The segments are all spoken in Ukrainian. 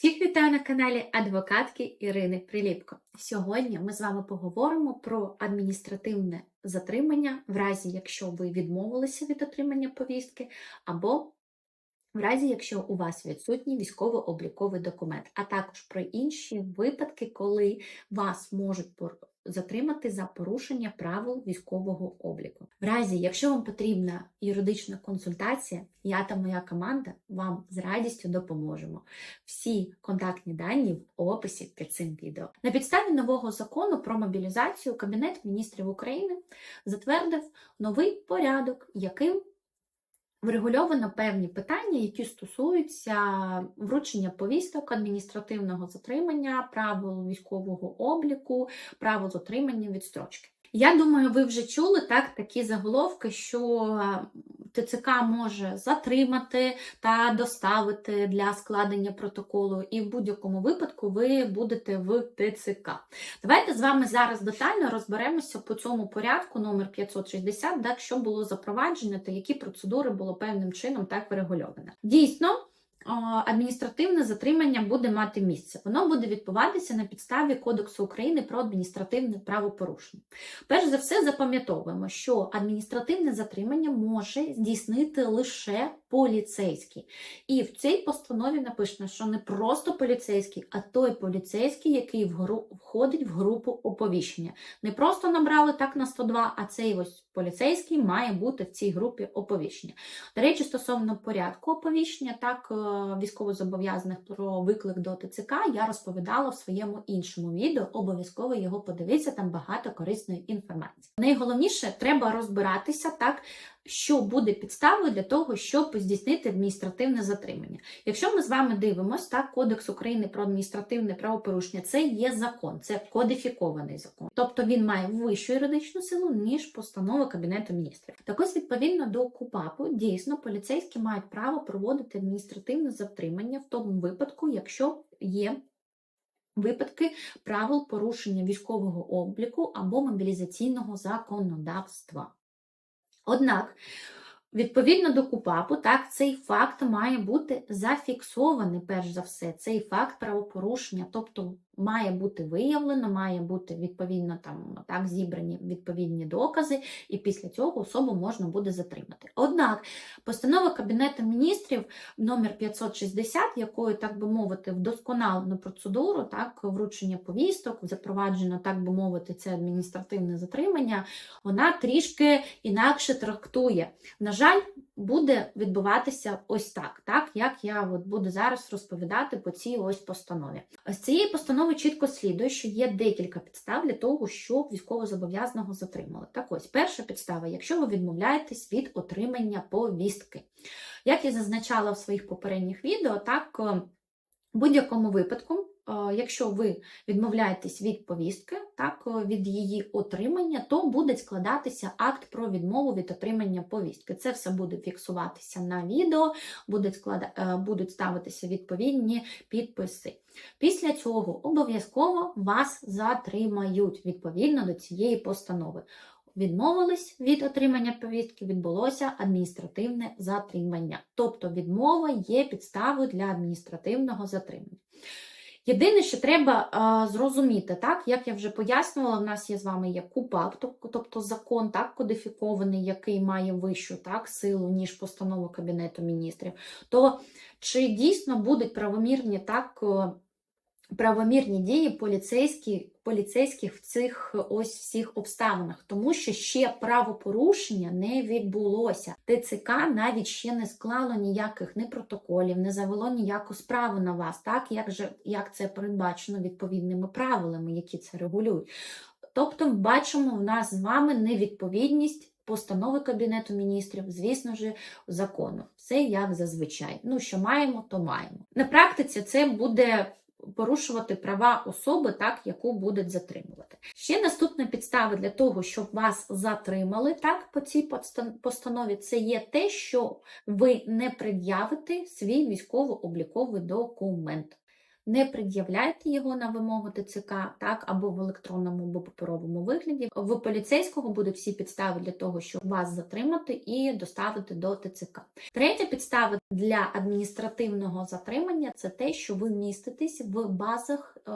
Всіх вітаю на каналі адвокатки Ірини Приліпко. Сьогодні ми з вами поговоримо про адміністративне затримання, в разі якщо ви відмовилися від отримання повістки, або в разі якщо у вас відсутній військово-обліковий документ, а також про інші випадки, коли вас можуть затримати за порушення правил військового обліку. В разі, якщо вам потрібна юридична консультація, я та моя команда вам з радістю допоможемо. Всі контактні дані в описі під цим відео. На підставі нового закону про мобілізацію Кабінет міністрів України затвердив новий порядок, яким врегульовано певні питання, які стосуються вручення повісток, адміністративного затримання, правил військового обліку, право затримання відстрочки. Я думаю, ви вже чули так такі заголовки, що ТЦК може затримати та доставити для складення протоколу, і в будь-якому випадку ви будете в ТЦК. Давайте з вами зараз детально розберемося по цьому порядку номер 560, так, що було запроваджено та які процедури було певним чином так врегульовано. Дійсно. Адміністративне затримання буде мати місце. Воно буде відбуватися на підставі Кодексу України про адміністративне правопорушення. Перш за все, запам'ятовуємо, що адміністративне затримання може здійснити лише поліцейський. І в цій постанові написано, що не просто поліцейський, а той поліцейський, який в гру- входить в групу оповіщення. Не просто набрали так на 102, а цей ось поліцейський має бути в цій групі оповіщення. До речі, стосовно порядку оповіщення, так е, військовозобов'язаних про виклик до ТЦК я розповідала в своєму іншому відео. Обов'язково його подивіться, там багато корисної інформації. Найголовніше треба розбиратися так. Що буде підставою для того, щоб здійснити адміністративне затримання? Якщо ми з вами дивимося, так, Кодекс України про адміністративне правопорушення це є закон, це кодифікований закон. Тобто він має вищу юридичну силу, ніж постанова Кабінету міністрів. Так ось, відповідно до КУПАПу, дійсно поліцейські мають право проводити адміністративне затримання в тому випадку, якщо є. Випадки правил порушення військового обліку або мобілізаційного законодавства. Однак, відповідно до КУПАПу, так, цей факт має бути зафіксований, перш за все, цей факт правопорушення, тобто має бути виявлено, має бути відповідно там так зібрані відповідні докази, і після цього особу можна буде затримати. Однак, постанова Кабінету міністрів номер 560, якою, так би мовити, вдосконалено процедуру, так, вручення повісток, запроваджено, так би мовити, це адміністративне затримання, вона трішки інакше трактує. На жаль, буде відбуватися ось так, так як я от буду зараз розповідати по цій ось постанові. З цієї постанови чітко слідує, що є декілька підстав для того, щоб військовозобов'язаного затримали. Так ось, перша підстава, якщо ви відмовляєтесь від отримання повістки. Як я зазначала в своїх попередніх відео, так е, в будь-якому випадку, якщо ви відмовляєтесь від повістки, так, е, від її отримання, то буде складатися акт про відмову від отримання повістки. Це все буде фіксуватися на відео, будуть, склада... е, будуть ставитися відповідні підписи. Після цього обов'язково вас затримають відповідно до цієї постанови. Відмовились від отримання повістки, відбулося адміністративне затримання. Тобто відмова є підставою для адміністративного затримання. Єдине, що треба а, зрозуміти, так, як я вже пояснювала, в нас є з вами є КУПАП, тобто, закон так, кодифікований, який має вищу так, силу, ніж постанова Кабінету міністрів, то чи дійсно будуть правомірні так, правомірні дії поліцейські, поліцейських в цих ось всіх обставинах, тому що ще правопорушення не відбулося. ТЦК навіть ще не склало ніяких ні протоколів, не завело ніяку справу на вас, так як же як це передбачено відповідними правилами, які це регулюють. Тобто, бачимо в нас з вами невідповідність. Постанови Кабінету міністрів, звісно ж, закону. Все як зазвичай. Ну, що маємо, то маємо. На практиці це буде порушувати права особи, так, яку будуть затримувати. Ще наступна підстава для того, щоб вас затримали так, по цій постанові, це є те, що ви не пред'явите свій військово-обліковий документ. Не пред'являйте його на вимогу ТЦК, так, або в електронному або паперовому вигляді. В поліцейського будуть всі підстави для того, щоб вас затримати і доставити до ТЦК. Третя підстава для адміністративного затримання це те, що ви міститесь в базах, е,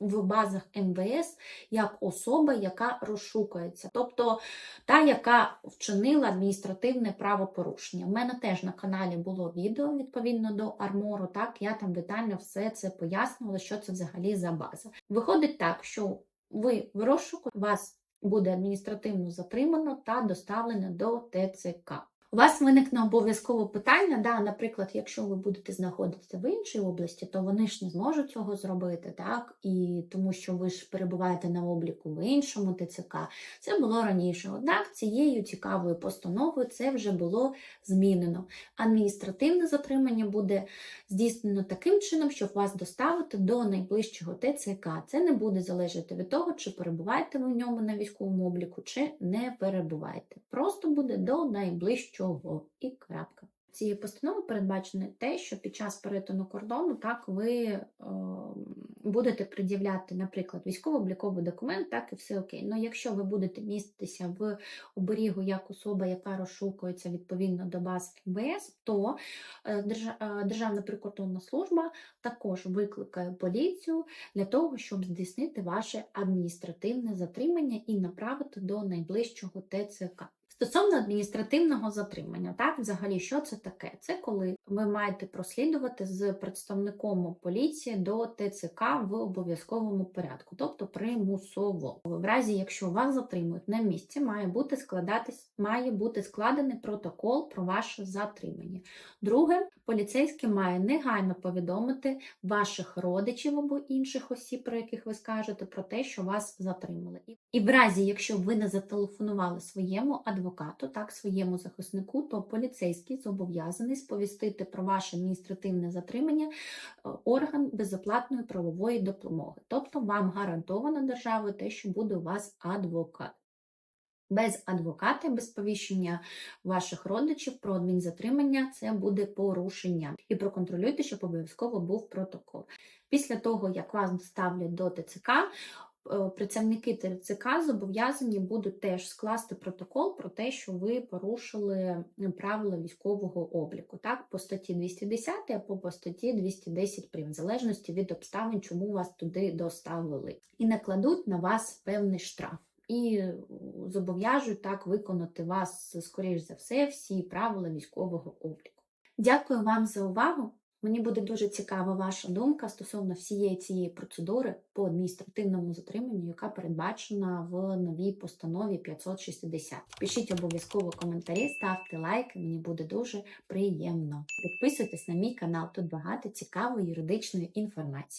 в базах МВС як особа, яка розшукується, тобто та, яка вчинила адміністративне правопорушення. У мене теж на каналі було відео відповідно до армору. Так, я там детально все це пояснювала, що це взагалі за база. Виходить так, що ви в розшуку, вас буде адміністративно затримано та доставлено до ТЦК. У вас виникне обов'язково питання, да, наприклад, якщо ви будете знаходитися в іншій області, то вони ж не зможуть цього зробити, так? І тому що ви ж перебуваєте на обліку в іншому ТЦК. Це було раніше. Однак цією цікавою постановою це вже було змінено. Адміністративне затримання буде здійснено таким чином, щоб вас доставити до найближчого ТЦК. Це не буде залежати від того, чи перебуваєте ви в ньому на військовому обліку, чи не перебуваєте. Просто буде до найближчого і крапка. Цією постановою передбачено те, що під час перетину кордону так ви е, будете пред'являти, наприклад, військово-обліковий документ, так і все окей. Ну якщо ви будете міститися в оберігу як особа, яка розшукується відповідно до баз МВС, то е, е, Державна прикордонна служба також викликає поліцію для того, щоб здійснити ваше адміністративне затримання і направити до найближчого ТЦК. Стосовно адміністративного затримання, так, взагалі, що це таке? Це коли ви маєте прослідувати з представником поліції до ТЦК в обов'язковому порядку, тобто примусово. В разі, якщо вас затримують на місці, має бути складатись, має бути складений протокол про ваше затримання. Друге, поліцейський має негайно повідомити ваших родичів або інших осіб, про яких ви скажете, про те, що вас затримали. І- в разі, якщо ви не зателефонували своєму адвокату, так своєму захиснику, то поліцейський зобов'язаний сповістити про ваше адміністративне затримання е, орган безоплатної правової допомоги. Тобто вам гарантовано державою те, що буде у вас адвокат. Без адвоката, без повіщення ваших родичів про адмінзатримання це буде порушення. І проконтролюйте, щоб обов'язково був протокол. Після того, як вас доставлять до ТЦК, е, працівники ТЦК зобов'язані будуть теж скласти протокол про те, що ви порушили правила військового обліку, так, по статті 210 або по статті 210 прим, в залежності від обставин, чому вас туди доставили, і накладуть на вас певний штраф. І е, зобов'яжуть так виконати вас, скоріш за все, всі правила військового обліку. Дякую вам за увагу. Мені буде дуже цікава ваша думка стосовно всієї цієї процедури по адміністративному затриманню, яка передбачена в новій постанові 560. Пишіть обов'язково коментарі, ставте лайки, мені буде дуже приємно. Підписуйтесь на мій канал, тут багато цікавої юридичної інформації.